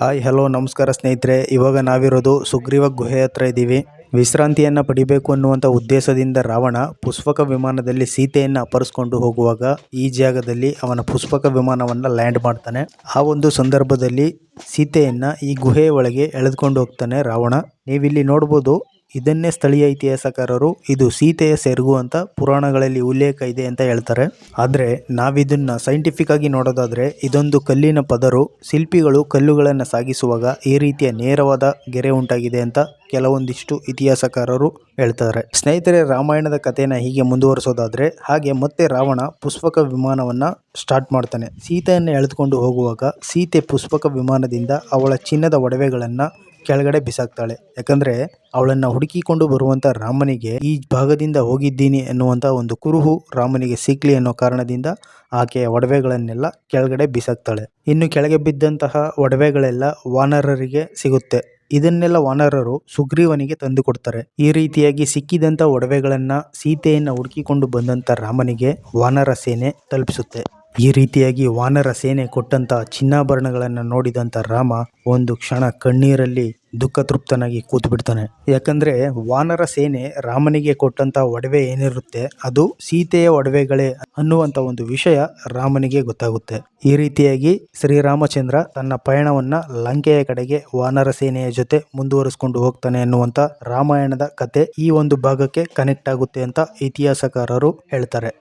Hi, hello, ನಮಸ್ಕಾರ ಸ್ನೇಹಿತರೆ. ಇವಾಗ ನಾವಿರೋದು ಸುಗ್ರೀವ ಗುಹೆ ಹತ್ರ ಇದ್ದೀವಿ ವಿಶ್ರಾಂತಿಯನ್ನು ಪಡಿಬೇಕು ಅನ್ನುವಂಥ ಉದ್ದೇಶದಿಂದ ರಾವಣ ಪುಷ್ಪಕ ವಿಮಾನದಲ್ಲಿ ಸೀತೆಯನ್ನು ಅಪರಿಸ್ಕೊಂಡು ಹೋಗುವಾಗ ಈ ಜಾಗದಲ್ಲಿ ಅವನ ಪುಷ್ಪಕ ವಿಮಾನವನ್ನು ಲ್ಯಾಂಡ್ ಮಾಡ್ತಾನೆ. ಆ ಒಂದು ಸಂದರ್ಭದಲ್ಲಿ ಸೀತೆಯನ್ನು ಈ ಗುಹೆಯ ಒಳಗೆ ಎಳೆದುಕೊಂಡು ಹೋಗ್ತಾನೆ ರಾವಣ. ನೀವಿಲ್ಲಿ ನೋಡ್ಬೋದು ಇದನ್ನೇ ಸ್ಥಳೀಯ ಇತಿಹಾಸಕಾರರು ಇದು ಸೀತೆಯ ಸೆರಗು ಅಂತ ಪುರಾಣಗಳಲ್ಲಿ ಉಲ್ಲೇಖ ಇದೆ ಅಂತ ಹೇಳ್ತಾರೆ. ಆದರೆ ನಾವಿದನ್ನ ಸೈಂಟಿಫಿಕ್ ಆಗಿ ನೋಡೋದಾದ್ರೆ ಇದೊಂದು ಕಲ್ಲಿನ ಪದರು, ಶಿಲ್ಪಿಗಳು ಕಲ್ಲುಗಳನ್ನು ಸಾಗಿಸುವಾಗ ಈ ರೀತಿಯ ನೇರವಾದ ಗೆರೆ ಉಂಟಾಗಿದೆ ಅಂತ ಕೆಲವೊಂದಿಷ್ಟು ಇತಿಹಾಸಕಾರರು ಹೇಳ್ತಾರೆ. ಸ್ನೇಹಿತರೆ, ರಾಮಾಯಣದ ಕಥೆನ ಹೀಗೆ ಮುಂದುವರಿಸೋದಾದ್ರೆ ಹಾಗೆ ಮತ್ತೆ ರಾವಣ ಪುಷ್ಪಕ ವಿಮಾನವನ್ನ ಸ್ಟಾರ್ಟ್ ಮಾಡ್ತಾನೆ. ಸೀತೆಯನ್ನು ಎಳೆದುಕೊಂಡು ಹೋಗುವಾಗ ಸೀತೆ ಪುಷ್ಪಕ ವಿಮಾನದಿಂದ ಅವಳ ಚಿನ್ನದ ಒಡವೆಗಳನ್ನ ಕೆಳಗಡೆ ಬಿಸಾಕ್ತಾಳೆ. ಯಾಕಂದ್ರೆ ಅವಳನ್ನ ಹುಡುಕಿಕೊಂಡು ಬರುವಂತ ರಾಮನಿಗೆ ಈ ಭಾಗದಿಂದ ಹೋಗಿದ್ದೀನಿ ಎನ್ನುವಂತ ಒಂದು ಕುರುಹು ರಾಮನಿಗೆ ಸಿಕ್ಲಿ ಅನ್ನೋ ಕಾರಣದಿಂದ ಆಕೆಯ ಒಡವೆಗಳನ್ನೆಲ್ಲ ಕೆಳಗಡೆ ಬಿಸಾಕ್ತಾಳೆ. ಇನ್ನು ಕೆಳಗೆ ಬಿದ್ದಂತಹ ಒಡವೆಗಳೆಲ್ಲ ವಾನರರಿಗೆ ಸಿಗುತ್ತೆ. ಇದನ್ನೆಲ್ಲ ವಾನರರು ಸುಗ್ರೀವನಿಗೆ ತಂದು ಕೊಡ್ತಾರೆ. ಈ ರೀತಿಯಾಗಿ ಸಿಕ್ಕಿದಂತ ಒಡವೆಗಳನ್ನ ಸೀತೆಯನ್ನ ಹುಡುಕಿಕೊಂಡು ಬಂದಂತ ರಾಮನಿಗೆ ವಾನರ ಸೇನೆ ತಲುಪಿಸುತ್ತೆ. ಈ ರೀತಿಯಾಗಿ ವಾನರ ಸೇನೆ ಕೊಟ್ಟಂತ ಚಿನ್ನಾಭರಣಗಳನ್ನು ನೋಡಿದಂತ ರಾಮ ಒಂದು ಕ್ಷಣ ಕಣ್ಣೀರಲ್ಲಿ ದುಃಖ ತೃಪ್ತನಾಗಿ ಕೂತು ಬಿಡ್ತಾನೆ. ಯಾಕಂದ್ರೆ ವಾನರ ಸೇನೆ ರಾಮನಿಗೆ ಕೊಟ್ಟಂತ ಒಡವೆ ಏನಿರುತ್ತೆ, ಅದು ಸೀತೆಯ ಒಡವೆಗಳೇ ಅನ್ನುವಂತ ಒಂದು ವಿಷಯ ರಾಮನಿಗೆ ಗೊತ್ತಾಗುತ್ತೆ. ಈ ರೀತಿಯಾಗಿ ಶ್ರೀರಾಮಚಂದ್ರ ತನ್ನ ಪಯಣವನ್ನ ಲಂಕೆಯ ಕಡೆಗೆ ವಾನರ ಸೇನೆಯ ಜೊತೆ ಮುಂದುವರಿಸಿಕೊಂಡು ಹೋಗ್ತಾನೆ ಅನ್ನುವಂತ ರಾಮಾಯಣದ ಕತೆ ಈ ಒಂದು ಭಾಗಕ್ಕೆ ಕನೆಕ್ಟ್ ಆಗುತ್ತೆ ಅಂತ ಇತಿಹಾಸಕಾರರು ಹೇಳ್ತಾರೆ.